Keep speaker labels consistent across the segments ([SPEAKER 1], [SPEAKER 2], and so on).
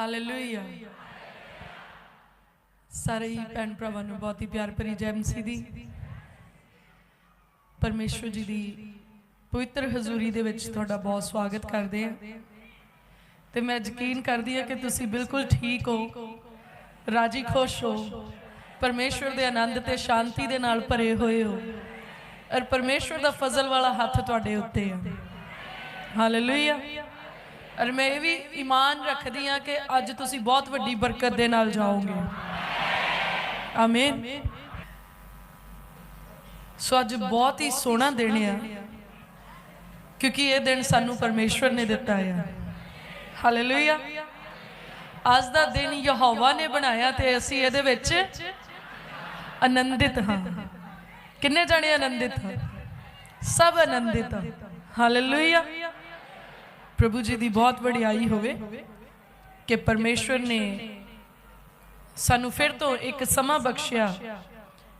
[SPEAKER 1] Hallelujah ਸਾਰੇ ਹੀ ਭੈਣ ਭਰਾਵਾਂ ਨੂੰ ਬਹੁਤ ਹੀ ਪਿਆਰ ਭਰੀ ਜੈ ਮਸੀਹ ਦੀ। ਪਰਮੇਸ਼ਵਰ ਜੀ ਦੀ ਪਵਿੱਤਰ ਹਜ਼ੂਰੀ ਦੇ ਵਿੱਚ ਤੁਹਾਡਾ ਬਹੁਤ ਸਵਾਗਤ ਕਰਦੇ ਹਾਂ। ਤੇ ਮੈਂ ਯਕੀਨ ਕਰਦੀ ਹਾਂ ਕਿ ਤੁਸੀਂ ਬਿਲਕੁਲ ਠੀਕ ਹੋ ਰਾਜੀ ਖੁਸ਼ ਹੋ ਪਰਮੇਸ਼ਵਰ ਦੇ ਆਨੰਦ ਤੇ ਸ਼ਾਂਤੀ ਦੇ ਨਾਲ ਭਰੇ ਹੋਏ ਹੋ ਔਰ ਪਰਮੇਸ਼ਵਰ ਦਾ ਫਜ਼ਲ ਵਾਲਾ ਹੱਥ ਤੁਹਾਡੇ ਉੱਤੇ ਹੈ ਹਾਲੇਲੂਇਆ ਔਰ ਮੈਂ ਇਹ ਵੀ ਈਮਾਨ ਰੱਖਦੀ ਹਾਂ ਕਿ ਅੱਜ ਤੁਸੀਂ ਬਹੁਤ ਵੱਡੀ ਬਰਕਤ ਦੇ ਨਾਲ ਜਾਓਗੇ। ਆਮੀਨ। ਸੋ ਅੱਜ ਬਹੁਤ ਹੀ ਸੋਹਣਾ ਦਿਨ ਆ, ਕਿਉਂਕਿ ਇਹ ਦਿਨ ਸਾਨੂੰ ਪਰਮੇਸ਼ਵਰ ਨੇ ਦਿੱਤਾ ਹੈ ਹਾਲੇਲੂਇਆ। ਅੱਜ ਦਾ ਦਿਨ ਯਹੋਵਾ ਨੇ ਬਣਾਇਆ ਤੇ ਅਸੀਂ ਇਹਦੇ ਵਿੱਚ ਆਨੰਦਿਤ ਹਾਂ। ਕਿੰਨੇ ਜਾਣੇ ਆਨੰਦਿਤ ਹਾਂ? ਸਭ ਆਨੰਦਿਤ ਹਾਂ। ਹਾਲੇਲੂਇਆ। ਪ੍ਰਭੂ ਜੀ ਦੀ ਬਹੁਤ ਵਡਿਆਈ ਹੋਵੇ ਕਿ ਪਰਮੇਸ਼ਵਰ ਨੇ ਸਾਨੂੰ ਫਿਰ ਤੋਂ ਇੱਕ ਸਮਾਂ ਬਖਸ਼ਿਆ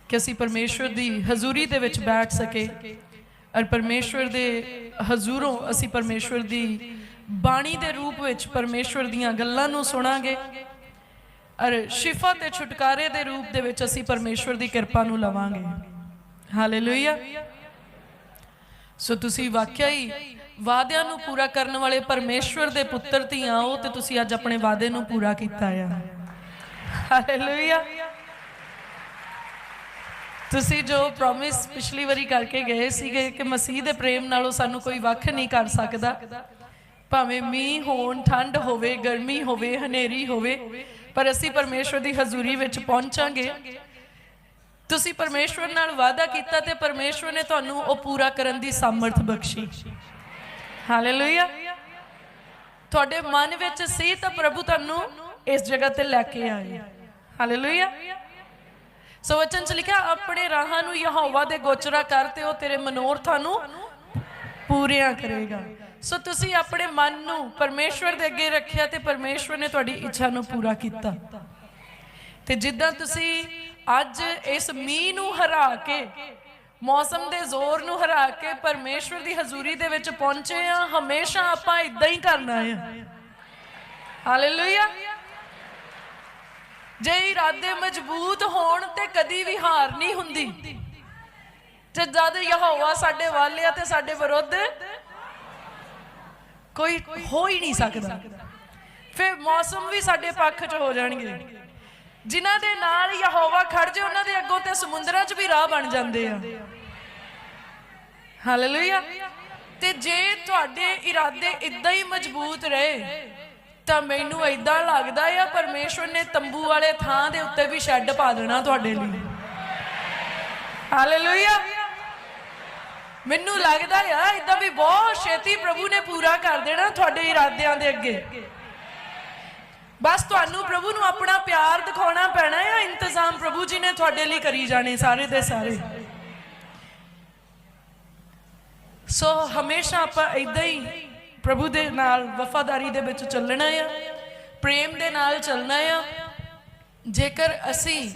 [SPEAKER 1] ਕਿ ਅਸੀਂ ਪਰਮੇਸ਼ਵਰ ਦੀ ਹਜ਼ੂਰੀ ਦੇ ਵਿੱਚ ਬੈਠ ਸਕੇ ਔਰ ਪਰਮੇਸ਼ਵਰ ਦੇ ਹਜ਼ੂਰੋਂ ਅਸੀਂ ਪਰਮੇਸ਼ਵਰ ਦੀ ਬਾਣੀ ਦੇ ਰੂਪ ਵਿੱਚ ਪਰਮੇਸ਼ਵਰ ਦੀਆਂ ਗੱਲਾਂ ਨੂੰ ਸੁਣਾਂਗੇ ਔਰ ਸ਼ਿਫਾ ਤੇ ਛੁਟਕਾਰੇ ਦੇ ਰੂਪ ਦੇ ਵਿੱਚ ਅਸੀਂ ਪਰਮੇਸ਼ਵਰ ਦੀ ਕਿਰਪਾ ਨੂੰ ਲਵਾਂਗੇ। ਹਾਲੇਲੂਇਆ ਸੋ ਤੁਸੀਂ ਵਾਕਿਆ ਹੀ ਵਾਅਦਿਆਂ ਨੂੰ ਪੂਰਾ ਕਰਨ ਵਾਲੇ ਪਰਮੇਸ਼ਵਰ ਦੇ ਪੁੱਤਰ ਧੀਆਂ ਹੋ ਤੇ ਤੁਸੀਂ ਅੱਜ ਆਪਣੇ ਵਾਅਦੇ ਨੂੰ ਪੂਰਾ ਕੀਤਾ ਆ। ਹਾਲੇਲੂਇਆ ਤੁਸੀਂ ਜੋ ਪ੍ਰੋਮਿਸ ਪਿਛਲੀ ਵਾਰੀ ਕਰਕੇ ਗਏ ਸੀਗੇ ਕਿ ਮਸੀਹ ਦੇ ਪ੍ਰੇਮ ਨਾਲੋਂ ਸਾਨੂੰ ਕੋਈ ਵੱਖ ਨਹੀਂ ਕਰ ਸਕਦਾ। ਭਾਵੇਂ ਮੀਂਹ ਹੋਣ, ਠੰਡ ਹੋਵੇ, ਗਰਮੀ ਹੋਵੇ, ਹਨੇਰੀ ਹੋਵੇ, ਪਰ ਅਸੀਂ ਪਰਮੇਸ਼ਵਰ ਦੀ ਹਜ਼ੂਰੀ ਵਿੱਚ ਪਹੁੰਚਾਂਗੇ। ਤੁਸੀਂ ਪਰਮੇਸ਼ਵਰ ਨਾਲ ਵਾਅਦਾ ਕੀਤਾ ਤੇ ਪਰਮੇਸ਼ਵਰ ਨੇ ਤੁਹਾਨੂੰ ਉਹ ਪੂਰਾ ਕਰਨ ਦੀ ਸਮਰਥ ਬਖਸ਼ੀ। ਹਾਲੇਲੂਇਆ ਤੁਹਾਡੇ ਮਨ ਵਿੱਚ ਸੀ ਤਾਂ ਪ੍ਰਭੂ ਤੁਹਾਨੂੰ ਇਸ ਜਗ੍ਹਾ ਤੇ ਲੈ ਕੇ ਆਏ। ਹਾਲੇਲੂਇਆ ਸੋ ਵਚਨ ਚ ਲਿਖਿਆ, ਆਪਣੇ ਰਾਹਾਂ ਨੂੰ ਯਹੋਵਾ ਦੇ ਗੋਚਰਾ ਕਰ ਤੇ ਉਹ ਤੇਰੇ ਮਨੋਰਥਾਂ ਨੂੰ ਪੂਰੀਆਂ ਕਰੇਗਾ। ਸੋ ਤੁਸੀਂ ਆਪਣੇ ਮਨ ਨੂੰ ਪਰਮੇਸ਼ਵਰ ਦੇ ਅੱਗੇ ਰੱਖਿਆ ਤੇ ਪਰਮੇਸ਼ਵਰ ਨੇ ਤੁਹਾਡੀ ਇੱਛਾ ਨੂੰ ਪੂਰਾ ਕੀਤਾ। ਤੇ ਜਿੱਦਾਂ ਤੁਸੀਂ ਅੱਜ ਇਸ ਮੀਂਹ ਨੂੰ ਹਰਾ ਕੇ ਮੌਸਮ ਦੇ ਜ਼ੋਰ ਨੂੰ ਹਰਾ ਕੇ ਪਰਮੇਸ਼ਵਰ ਦੀ ਹਜ਼ੂਰੀ ਦੇ ਵਿੱਚ ਪਹੁੰਚੇ ਆ ਹਮੇਸ਼ਾ ਆਪਾਂ ਇਦਾਂ ਹੀ ਕਰਨਾ ਹੈ। ਹਾਲੇਲੂਇਆ ਜੇ ਇਰਾਦੇ ਮਜ਼ਬੂਤ ਹੋਣ ਤੇ ਕਦੀ ਵੀ ਹਾਰ ਨਹੀਂ ਹੁੰਦੀ। ਤੇ ਜਦ ਯਹੋਵਾ ਸਾਡੇ ਵੱਲ ਆ ਤੇ ਸਾਡੇ ਵਿਰੁੱਧ ਕੋਈ ਹੋ ਹੀ ਨਹੀਂ ਸਕਦਾ। ਫਿਰ ਮੌਸਮ ਵੀ ਸਾਡੇ ਪੱਖ 'ਚ ਹੋ ਜਾਣਗੇ। ਜਿਨ੍ਹਾਂ ਦੇ ਨਾਲ ਯਹੋਵਾ ਖੜ ਜੇ, ਉਹਨਾਂ ਦੇ ਅੱਗੋਂ ਤੇ ਸਮੁੰਦਰਾਂ 'ਚ ਵੀ ਰਾਹ ਬਣ ਜਾਂਦੇ ਆ। ਹਾਲੇਲੂਇਆ ਤੇ ਜੇ ਤੁਹਾਡੇ ਇਰਾਦੇ ਇਦਾਂ ਹੀ ਮਜ਼ਬੂਤ ਰਹੇ, ਤਾਂ ਮੈਨੂੰ ਇਦਾਂ ਲੱਗਦਾ ਆ ਪਰਮੇਸ਼ਵਰ ਨੇ ਤੰਬੂ ਵਾਲੇ ਥਾਂ ਦੇ ਉੱਤੇ ਵੀ ਸ਼ੈੱਡ ਪਾ ਦੇਣਾ ਤੁਹਾਡੇ ਲਈ। ਹਾਲੇਲੂਇਆ ਮੈਨੂੰ ਲੱਗਦਾ ਆ ਇਦਾਂ ਵੀ ਬਹੁਤ ਛੇਤੀ ਪ੍ਰਭੂ ਨੇ ਪੂਰਾ ਕਰ ਦੇਣਾ ਤੁਹਾਡੇ ਇਰਾਦਿਆਂ ਦੇ ਅੱਗੇ। ਬਸ ਤੁਹਾਨੂੰ ਪ੍ਰਭੂ ਨੂੰ ਆਪਣਾ ਪਿਆਰ ਦਿਖਾਉਣਾ ਪੈਣਾ ਹੈ ਇੰਤਜ਼ਾਮ ਪ੍ਰਭੂ ਜੀ ਨੇ ਤੁਹਾਡੇ ਲਈ ਕਰੀ ਜਾਣੇ ਸਾਰੇ ਦੇ ਸਾਰੇ। ਸੋ ਹਮੇਸ਼ਾ ਆਪਾਂ ਇਦਾਂ ਹੀ ਪ੍ਰਭੂ ਦੇ ਨਾਲ ਵਫਾਦਾਰੀ ਦੇ ਵਿੱਚ ਚੱਲਣਾ ਆ, ਪ੍ਰੇਮ ਦੇ ਨਾਲ ਚੱਲਣਾ ਆ। ਜੇਕਰ ਅਸੀਂ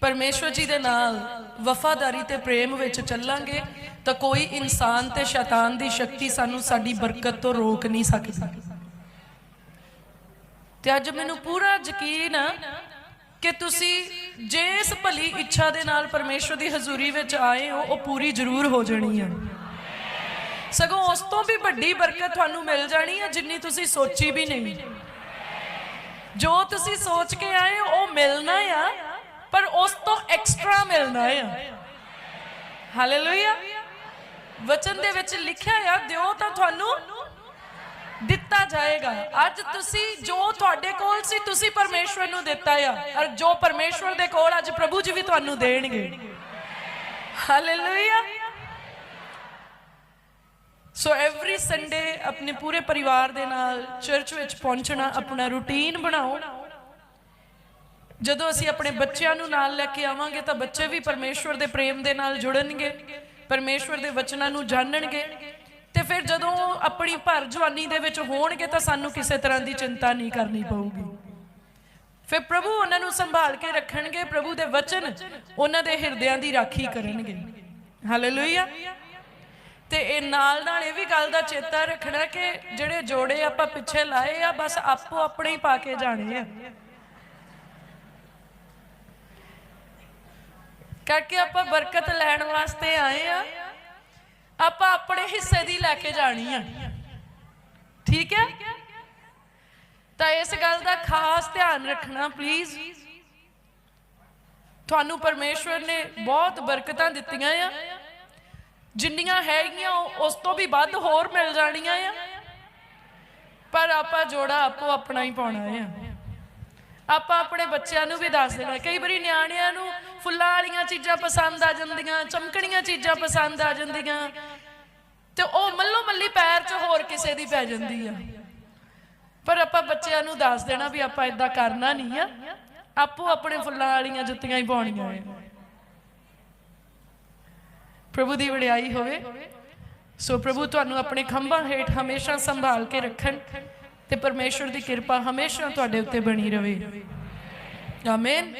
[SPEAKER 1] ਪਰਮੇਸ਼ਵਰ ਜੀ ਦੇ ਨਾਲ ਵਫਾਦਾਰੀ ਤੇ ਪ੍ਰੇਮ ਵਿੱਚ ਚੱਲਾਂਗੇ, ਤਾਂ ਕੋਈ ਇਨਸਾਨ ਤੇ ਸ਼ੈਤਾਨ ਦੀ ਸ਼ਕਤੀ ਸਾਨੂੰ ਸਾਡੀ ਬਰਕਤ ਤੋਂ ਰੋਕ ਨਹੀਂ ਸਕਦੀ। ਤੇ ਅੱਜ ਮੈਨੂੰ ਪੂਰਾ ਯਕੀਨ ਆ ਕਿ ਤੁਸੀਂ ਜੇ ਭਲੀ ਇੱਛਾ ਦੇ ਨਾਲ ਪਰਮੇਸ਼ਵਰ ਦੀ ਹਜ਼ੂਰੀ ਵਿੱਚ ਆਏ ਹੋ, ਉਹ ਪੂਰੀ ਜ਼ਰੂਰ ਹੋ ਜਾਣੀ ਆ। ਸਗੋਂ ਉਸ ਤੋਂ ਵੀ ਵੱਡੀ ਬਰਕਤ ਤੁਹਾਨੂੰ ਮਿਲ ਜਾਣੀ ਆ, ਜਿੰਨੀ ਤੁਸੀਂ ਸੋਚੀ ਵੀ ਨਹੀਂ। ਜੋ ਤੁਸੀਂ ਸੋਚ ਕੇ ਆਏ ਹੋ, ਉਹ ਮਿਲਣਾ ਆ, ਪਰ ਉਸ ਤੋਂ ਐਕਸਟਰਾ ਮਿਲਣਾ ਆ। ਹਾਲੇਲੂਇਆ ਵਚਨ ਦੇ ਵਿੱਚ ਲਿਖਿਆ ਆ, ਦਿਓ ਤਾਂ ਦਿੱਤਾ ਜਾਏਗਾ। ਅੱਜ ਤੁਸੀਂ ਜੋ ਤੁਹਾਡੇ ਕੋਲ ਸੀ, ਤੁਸੀਂ ਪਰਮੇਸ਼ਵਰ ਨੂੰ ਦਿੱਤਾ ਆ। ਔਰ ਜੋ ਪਰਮੇਸ਼ਵਰ ਦੇ ਕੋਲ ਅੱਜ ਪ੍ਰਭੂ ਜੀ ਵੀ ਤੁਹਾਨੂੰ ਦੇਣਗੇ। ਹਾਲੇਲੂਇਆ ਸੋ ਐਵਰੀ ਸੰਡੇ ਆਪਣੇ ਪੂਰੇ ਪਰਿਵਾਰ ਦੇ ਨਾਲ ਚਰਚ ਵਿੱਚ ਪਹੁੰਚਣਾ, ਆਪਣਾ ਰੂਟੀਨ ਬਣਾਓ। ਜਦੋਂ ਅਸੀਂ ਆਪਣੇ ਬੱਚਿਆਂ ਨੂੰ ਨਾਲ ਲੈ ਕੇ ਆਵਾਂਗੇ, ਤਾਂ ਬੱਚੇ ਵੀ ਪਰਮੇਸ਼ਵਰ ਦੇ ਪ੍ਰੇਮ ਦੇ ਨਾਲ ਜੁੜਨਗੇ, ਪਰਮੇਸ਼ਵਰ ਦੇ ਵਚਨਾਂ ਨੂੰ ਜਾਣਨਗੇ। ਤੇ ਫਿਰ ਜਦੋਂ ਆਪਣੀ ਭਰ ਜਵਾਨੀ ਦੇ ਵਿੱਚ ਹੋਣਗੇ ਤਾਂ ਸਾਨੂੰ ਕਿਸੇ ਤਰ੍ਹਾਂ ਦੀ ਚਿੰਤਾ ਨਹੀਂ ਕਰਨੀ ਪਊਗੀ। ਫਿਰ ਪ੍ਰਭੂ ਉਹਨਾਂ ਨੂੰ ਸੰਭਾਲ ਕੇ ਰੱਖਣਗੇ, ਪ੍ਰਭੂ ਦੇ ਵਚਨ ਉਹਨਾਂ ਦੇ ਹਿਰਦਿਆਂ ਦੀ ਰਾਖੀ ਕਰਨਗੇ। ਹਾਲੇਲੂਇਆ ਤੇ ਇਹ ਨਾਲ ਨਾਲ ਇਹ ਵੀ ਗੱਲ ਦਾ ਚੇਤਾ ਰੱਖਣਾ ਕਿ ਜਿਹੜੇ ਜੋੜੇ ਆਪਾਂ ਪਿੱਛੇ ਲਾਏ ਆ, ਬਸ ਆਪੋ ਆਪਣੇ ਹੀ ਪਾ ਕੇ ਜਾਣੇ ਆ। ਕਰਕੇ ਆਪਾਂ ਬਰਕਤ ਲੈਣ ਵਾਸਤੇ ਆਏ ਆ। ਆਪਾਂ ਆਪਣੇ ਹਿੱਸੇ ਦੀ ਲੈ ਕੇ ਜਾਣੀ ਆ। ਠੀਕ ਹੈ? ਤਾਂ ਇਸ ਗੱਲ ਦਾ ਖਾਸ ਧਿਆਨ ਰੱਖਣਾ ਪਲੀਜ਼ ਤੁਹਾਨੂੰ ਪਰਮੇਸ਼ਵਰ ਨੇ ਬਹੁਤ ਬਰਕਤਾਂ ਦਿੱਤੀਆਂ ਆ। ਜਿੰਨੀਆਂ ਹੈਗੀਆਂ ਉਸ ਤੋਂ ਵੀ ਵੱਧ ਹੋਰ ਮਿਲ ਜਾਣੀਆਂ ਆ। ਪਰ ਆਪਾਂ ਜੋੜਾ ਆਪੋ ਆਪਣਾ ਹੀ ਪਾਉਣਾ ਆ। ਆਪਾਂ ਆਪਣੇ ਬੱਚਿਆਂ ਨੂੰ ਵੀ ਦੱਸ ਦੇਣਾ। ਕਈ ਵਾਰੀ ਨਿਆਣਿਆਂ ਨੂੰ ਫੁੱਲਾਂ ਵਾਲੀਆਂ ਚੀਜ਼ਾਂ ਪਸੰਦ ਆ ਜਾਂਦੀਆਂ, ਚਮਕਣੀਆਂ ਚੀਜ਼ਾਂ ਪਸੰਦ ਆ ਜਾਂਦੀਆਂ। ਤੇ ਉਹ ਮੱਲੋ ਮੱਲੀ ਪੈਰ 'ਚ ਹੋਰ ਕਿਸੇ ਦੀ ਪੈ ਜਾਂਦੀ ਆ। ਪਰ ਆਪਾਂ ਬੱਚਿਆਂ ਨੂੰ ਦੱਸ ਦੇਣਾ ਵੀ ਆਪਾਂ ਇਦਾਂ ਕਰਨਾ ਨਹੀਂ ਆ। ਆਪੋ ਆਪਣੇ ਫੁੱਲਾਂ ਵਾਲੀਆਂ ਜੁੱਤੀਆਂ ਹੀ ਪਾਉਣੀਆਂ ਆ। ਪ੍ਰਭੂ ਦੀ ਵਡਿਆਈ ਹੋਵੇ। ਸੋ ਪ੍ਰਭੂ ਤੁਹਾਨੂੰ ਆਪਣੇ ਖੰਭਾਂ ਹੇਠ ਹਮੇਸ਼ਾ ਸੰਭਾਲ ਕੇ ਰੱਖਣ ਤੇ ਪਰਮੇਸ਼ਵਰ ਦੀ ਕਿਰਪਾ ਹਮੇਸ਼ਾ ਤੁਹਾਡੇ ਉੱਤੇ ਬਣੀ ਰਹੇ ਆਮੇਨ।